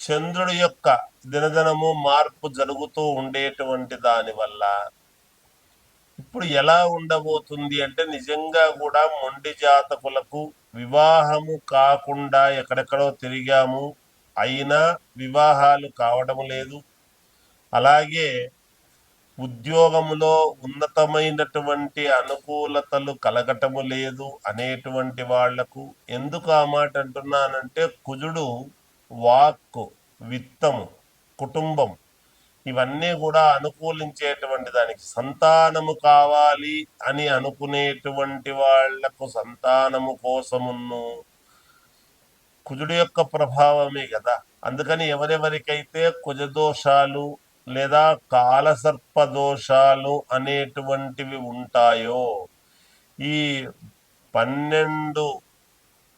చంద్రుడి యొక్క దినదినము మార్పు జరుగుతూ ఉండేటువంటి దాని వల్ల ఇప్పుడు ఎలా ఉండబోతుంది అంటే నిజంగా కూడా మొండి జాతకులకు వివాహము కాకుండా ఎక్కడెక్కడో తిరిగాము అయినా వివాహాలు కావడం లేదు. అలాగే ఉద్యోగములో ఉన్నతమైనటువంటి అనుకూలతలు కలగటము లేదు అనేటువంటి వాళ్ళకు ఎందుకు ఆ మాట అంటున్నానంటే కుజుడు వాక్కు విత్తము కుటుంబం ఇవన్నీ కూడా అనుకూలించేటువంటి దానికి సంతానము కావాలి అని అనుకునేటువంటి వాళ్ళకు సంతానము కోసమును కుజుడు యొక్క ప్రభావమే కదా అందుకని ఎవరెవరికైతే కుజదోషాలు లేదా కాలసర్ప దోషాలు అనేటువంటివి ఉంటాయో ఈ పన్నెండు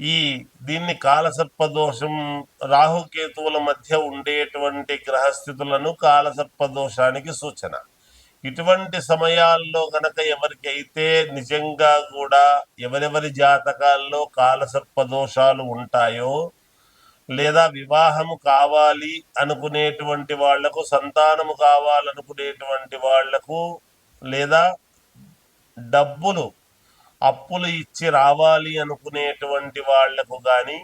ఈ దీన్ని కాలసర్పదోషం రాహుకేతువుల మధ్య ఉండేటువంటి గ్రహస్థితులను కాలసర్పదోషానికి సూచన. ఇటువంటి సమయాల్లో గనక ఎవరికైతే నిజంగా కూడా ఎవరెవరి జాతకాల్లో కాలసర్పదోషాలు ఉంటాయో లేదా వివాహము కావాలి అనుకునేటువంటి వాళ్ళకు సంతానము కావాలనుకునేటువంటి వాళ్ళకు లేదా డబ్బులు అప్పులు ఇచ్చి రావాలి అనుకునేటువంటి వాళ్ళకు కానీ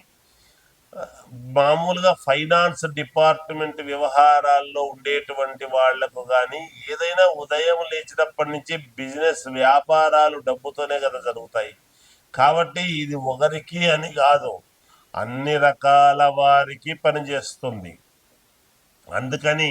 మామూలుగా ఫైనాన్స్ డిపార్ట్మెంట్ వ్యవహారాల్లో ఉండేటువంటి వాళ్ళకు కానీ ఏదైనా ఉదయం లేచినప్పటి నుంచి బిజినెస్ వ్యాపారాలు డబ్బుతోనే కదా జరుగుతాయి. కాబట్టి ఇది ఒకరికి అని కాదు అన్ని రకాల వారికి పనిచేస్తుంది. అందుకని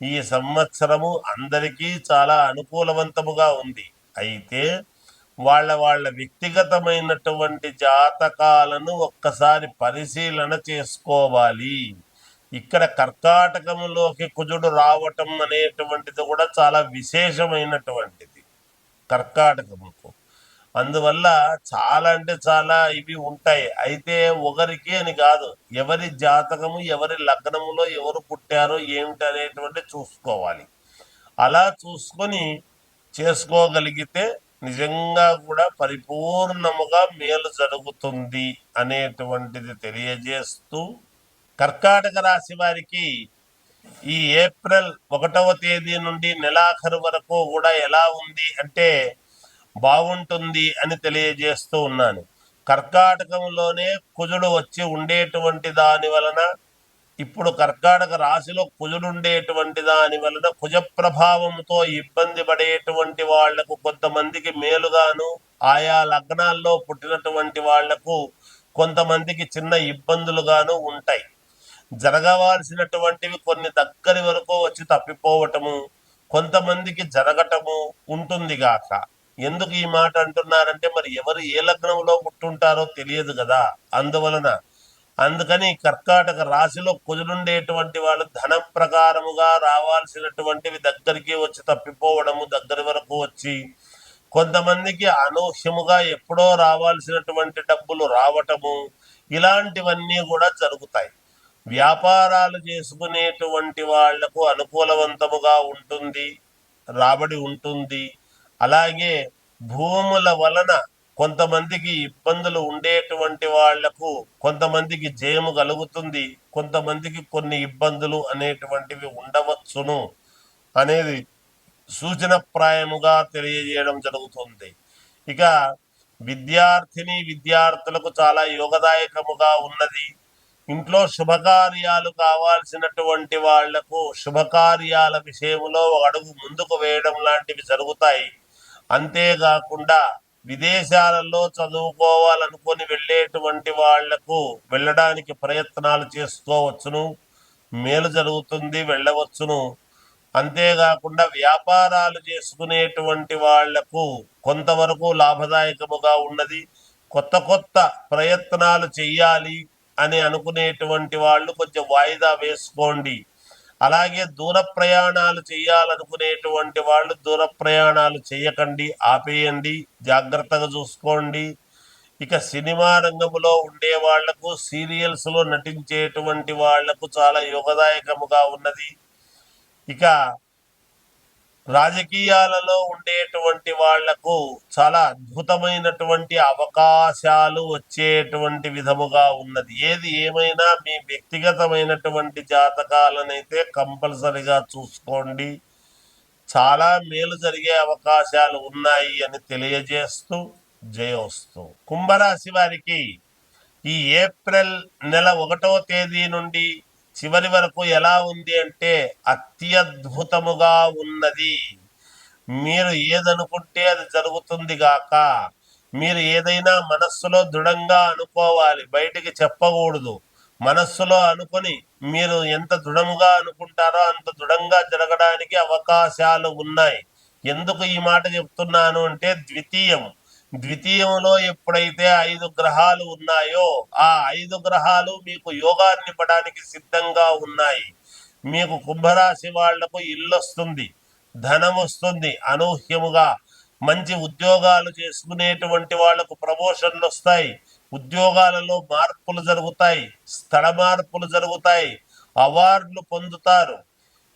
ఈ సంవత్సరము అందరికీ చాలా అనుకూలవంతముగా ఉంది. అయితే వాళ్ళ వాళ్ళ వ్యక్తిగతమైనటువంటి జాతకాలను ఒక్కసారి పరిశీలన చేసుకోవాలి. ఇక్కడ కర్కాటకంలోకి కుజుడు రావటం అనేటువంటిది కూడా చాలా విశేషమైనటువంటిది. కర్కాటకముకు. అందువల్ల చాలా అంటే చాలా ఇవి ఉంటాయి. అయితే ఒకరికి అని కాదు ఎవరి జాతకము ఎవరి లగ్నములో ఎవరు పుట్టారో ఏమిటి అనేటువంటి చూసుకోవాలి. అలా చూసుకొని చేసుకోగలిగితే నిజంగా కూడా పరిపూర్ణముగా మేలు జరుగుతుంది అనేటువంటిది తెలియజేస్తూ కర్కాటక రాశి వారికి ఈ ఏప్రిల్ ఒకటవ తేదీ నుండి నెలాఖరు వరకు కూడా ఎలా ఉంది అంటే బాగుంటుంది అని తెలియజేస్తూ ఉన్నాను. కర్కాటకంలోనే కుజుడు వచ్చి ఉండేటువంటి దాని వలన ఇప్పుడు కర్కాటక రాశిలో కుజుడు ఉండేటువంటి దాని వలన కుజ ప్రభావంతో ఇబ్బంది పడేటువంటి వాళ్ళకు కొంతమందికి మేలుగాను ఆయా లగ్నాల్లో పుట్టినటువంటి వాళ్ళకు కొంతమందికి చిన్న ఇబ్బందులుగాను ఉంటాయి. జరగవలసినటువంటివి కొన్ని దగ్గరి వరకు వచ్చి తప్పిపోవటము కొంతమందికి జరగటము ఉంటుంది గాక. ఎందుకు ఈ మాట అంటున్నారంటే మరి ఎవరు ఏ లగ్నంలో పుట్టుంటారో తెలియదు కదా. అందువలన అందుకని కర్కాటక రాశిలో కుదురుండేటువంటి వాళ్ళు ధనం ప్రకారముగా రావాల్సినటువంటివి దగ్గరికి వచ్చి తప్పిపోవడము దగ్గర వరకు వచ్చి కొంతమందికి అనూహ్యముగా ఎప్పుడో రావాల్సినటువంటి డబ్బులు రావటము ఇలాంటివన్నీ కూడా జరుగుతాయి. వ్యాపారాలు చేసుకునేటువంటి వాళ్ళకు అనుకూలవంతముగా ఉంటుంది రాబడి ఉంటుంది అలాగే భూముల వలన కొంతమందికి ఇబ్బందులు ఉండేటువంటి వాళ్ళకు కొంతమందికి జయము కలుగుతుంది కొంతమందికి కొన్ని ఇబ్బందులు అనేటువంటివి ఉండవచ్చును అనేది సూచనప్రాయముగా తెలియజేయడం జరుగుతుంది. ఇక విద్యార్థిని విద్యార్థులకు చాలా యోగదాయకముగా ఉన్నది. ఇంట్లో శుభకార్యాలు కావాల్సినటువంటి వాళ్ళకు శుభకార్యాల విషయంలో అడుగు ముందుకు వేయడం లాంటివి జరుగుతాయి. అంతేకాకుండా విదేశాలలో చదువుకోవాలనుకొని వెళ్ళేటువంటి వాళ్ళకు వెళ్ళడానికి ప్రయత్నాలు చేసుకోవచ్చును మేలు జరుగుతుంది వెళ్ళవచ్చును. అంతేకాకుండా వ్యాపారాలు చేసుకునేటువంటి వాళ్ళకు కొంతవరకు లాభదాయకముగా ఉన్నది. కొత్త కొత్త ప్రయత్నాలు చెయ్యాలి అని అనుకునేటువంటి వాళ్ళు కొంచెం వాయిదా వేసుకోండి. అలాగే దూర ప్రయాణాలు చేయాలనుకునేటువంటి వాళ్ళు దూర ప్రయాణాలు చేయకండి ఆపేయండి జాగ్రత్తగా చూసుకోండి. ఇక సినిమా రంగంలో ఉండే వాళ్ళకు సీరియల్స్లో నటించేటువంటి వాళ్ళకు చాలా యోగదాయకముగా ఉన్నది. ఇక రాజకీయాలలో ఉండేటువంటి వాళ్ళకు చాలా అద్భుతమైనటువంటి అవకాశాలు వచ్చేటువంటి విధముగా ఉన్నది. ఏది ఏమైనా మీ వ్యక్తిగతమైనటువంటి జాతకాలనైతే కంపల్సరిగా చూసుకోండి. చాలా మేలు జరిగే అవకాశాలు ఉన్నాయి అని తెలియజేస్తూ జయోస్తూ కుంభరాశి వారికి ఈ ఏప్రిల్ నెల ఒకటవ తేదీ నుండి చివరి వరకు ఎలా ఉంది అంటే అత్యద్భుతముగా ఉన్నది. మీరు ఏదనుకుంటే అది జరుగుతుంది గాక మీరు ఏదైనా మనస్సులో దృఢంగా అనుకోవాలి బయటికి చెప్పకూడదు. మనస్సులో అనుకొని మీరు ఎంత దృఢముగా అనుకుంటారో అంత దృఢంగా జరగడానికి అవకాశాలు ఉన్నాయి. ఎందుకు ఈ మాట చెప్తున్నాను అంటే ద్వితీయం ద్వితీయంలో ఎప్పుడైతే ఐదు గ్రహాలు ఉన్నాయో ఆ ఐదు గ్రహాలు మీకు యోగాన్ని ఇవ్వడానికి సిద్ధంగా ఉన్నాయి. మీకు కుంభరాశి వాళ్ళకు ఇల్లు వస్తుంది ధనం వస్తుంది అనూహ్యముగా మంచి ఉద్యోగాలు చేసుకునేటువంటి వాళ్ళకు ప్రమోషన్లు వస్తాయి. ఉద్యోగాలలో మార్పులు జరుగుతాయి స్థల మార్పులు జరుగుతాయి అవార్డులు పొందుతారు.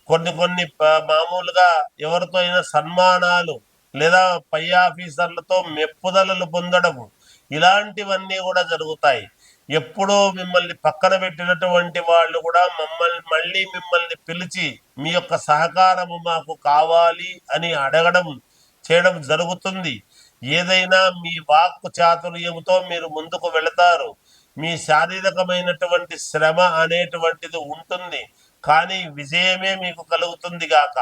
కొన్ని కొన్ని మామూలుగా ఎవరితో అయినా సన్మానాలు లేదా పై ఆఫీసర్లతో మెప్పుదలలు పొందడము. ఇలాంటివన్నీ కూడా జరుగుతాయి. ఎప్పుడో మిమ్మల్ని పక్కన పెట్టినటువంటి వాళ్ళు కూడా మమ్మల్ని మళ్ళీ మిమ్మల్ని పిలిచి మీ యొక్క సహకారము మాకు కావాలి అని అడగడం చేయడం జరుగుతుంది. ఏదైనా మీ వాక్ చాతుర్యంతో మీరు ముందుకు వెళతారు. మీ శారీరకమైనటువంటి శ్రమ అనేటువంటిది ఉంటుంది. కానీ విజయమే మీకు కలుగుతుంది గాక.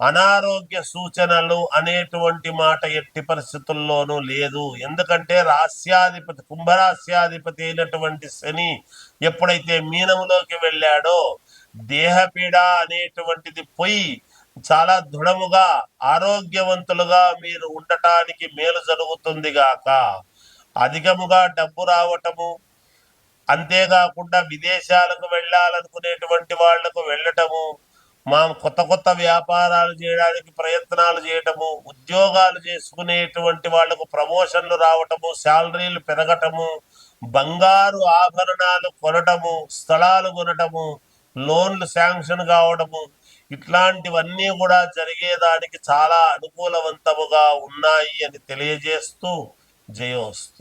అనారోగ్య సూచనలు అనేటువంటి మాట ఎట్టి పరిస్థితుల్లోనూ లేదు. ఎందుకంటే రాస్యాధిపతి కుంభరాస్యాధిపతి అయినటువంటి శని ఎప్పుడైతే మీనములోకి వెళ్ళాడో దేహపీడ అనేటువంటిది పోయి చాలా దృఢముగా ఆరోగ్యవంతులుగా మీరు ఉండటానికి మేలు జరుగుతుంది గాక. అధికముగా డబ్బు రావటము అంతేకాకుండా విదేశాలకు వెళ్ళాలనుకునేటువంటి వాళ్ళకు వెళ్ళటము మా కొత్త కొత్త వ్యాపారాలు చేయడానికి ప్రయత్నాలు చేయటము ఉద్యోగాలు చేసుకునేటువంటి వాళ్ళకు ప్రమోషన్లు రావటము శాలరీలు పెరగటము బంగారు ఆభరణాలు కొనటము స్థలాలు కొనటము లోన్లు శాంక్షన్ కావడము ఇట్లాంటివన్నీ కూడా జరిగేదానికి చాలా అనుకూలవంతముగా ఉన్నాయి అని తెలియజేస్తూ జయోస్తు.